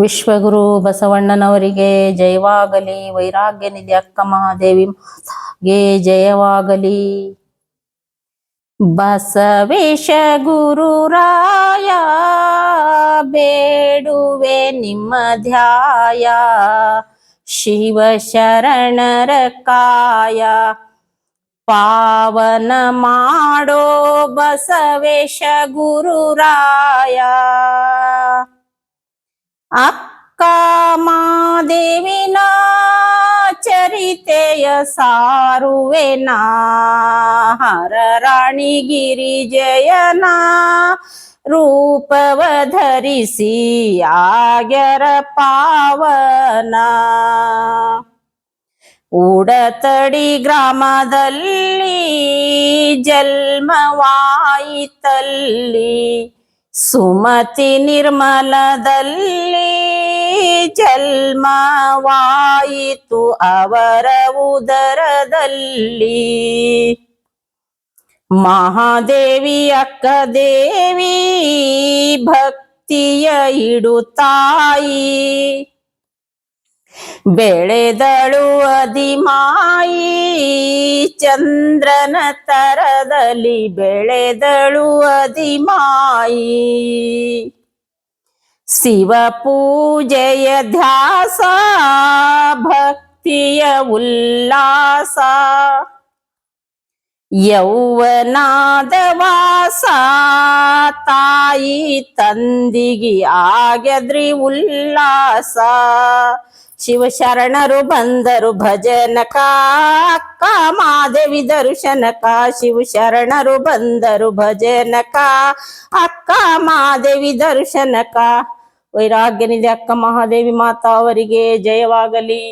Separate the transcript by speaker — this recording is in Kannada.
Speaker 1: ವಿಶ್ವಗುರು ಬಸವಣ್ಣನವರಿಗೆ ಜಯವಾಗಲಿ. ವೈರಾಗ್ಯ ನಿಧಿ ಅಕ್ಕ ಮಹಾದೇವಿ ಮಾತಾಗೆ ಜಯವಾಗಲಿ. ಬಸವೇಶ ಗುರುರಾಯ ಬೇಡುವೆ ನಿಮ್ಮ ಧ್ಯಾಯ. ಶಿವ ಶರಣರ ಕಾಯ, ಪಾವನ ಮಾಡೋ ಬಸವೇಶ ಗುರುರಾಯ ಅಕ್ಕ ಚರಿತೆಯ ಸಾರುವೆನ? ಹರ ರಾಣಿ ಗಿರಿಜಯನ ರೂಪವ ಧರಿಸಿ ಆಗ್ಯರ ಪಾವನ? ಉಡತಡಿ ಗ್ರಾಮದಲ್ಲಿ ಜನ್ಮವಾಯಿತಲ್ಲಿ ಸುಮತಿ ನಿರ್ಮಲದಲ್ಲಿ ಜಲ್ಮವಾಯಿತು ಅವರ ಉದರದಲ್ಲಿ. ಮಹಾದೇವಿ ಅಕ್ಕ ದೇವಿ ಭಕ್ತಿಯ ಇಡುತ್ತಾಯಿ ಬೆಳೆದಳು ಅದಿಮಾಯಿ ಚಂದ್ರನ ತರದಲ್ಲಿ ಬೆಳೆದಳು ಅದಿಮಾಯಿ. ಶಿವ ಪೂಜೆಯ ಧ್ಯಾಸ, ಭಕ್ತಿಯ ಉಲ್ಲಾಸ ಯೌವನಾದ ವಾಸ ತಾಯಿ ತಂದಿಗಿ ಆಗ್ಯದ್ರಿ ಉಲ್ಲಾಸ. ಶಿವಶರಣರು ಬಂದರು ಭಜನಕ ಅಕ್ಕ ಮಾದೇವಿ ದರ್ಶನಕ ಶಿವ ಶರಣರು ಬಂದರು ಭಜನಕ ಅಕ್ಕ ಮಾದೇವಿ ದರ್ಶನಕ ವೈರಾಗ್ಯನಿದೆ ಅಕ್ಕ ಮಹಾದೇವಿ ಮಾತಾ ಅವರಿಗೆ, ಜಯವಾಗಲಿ.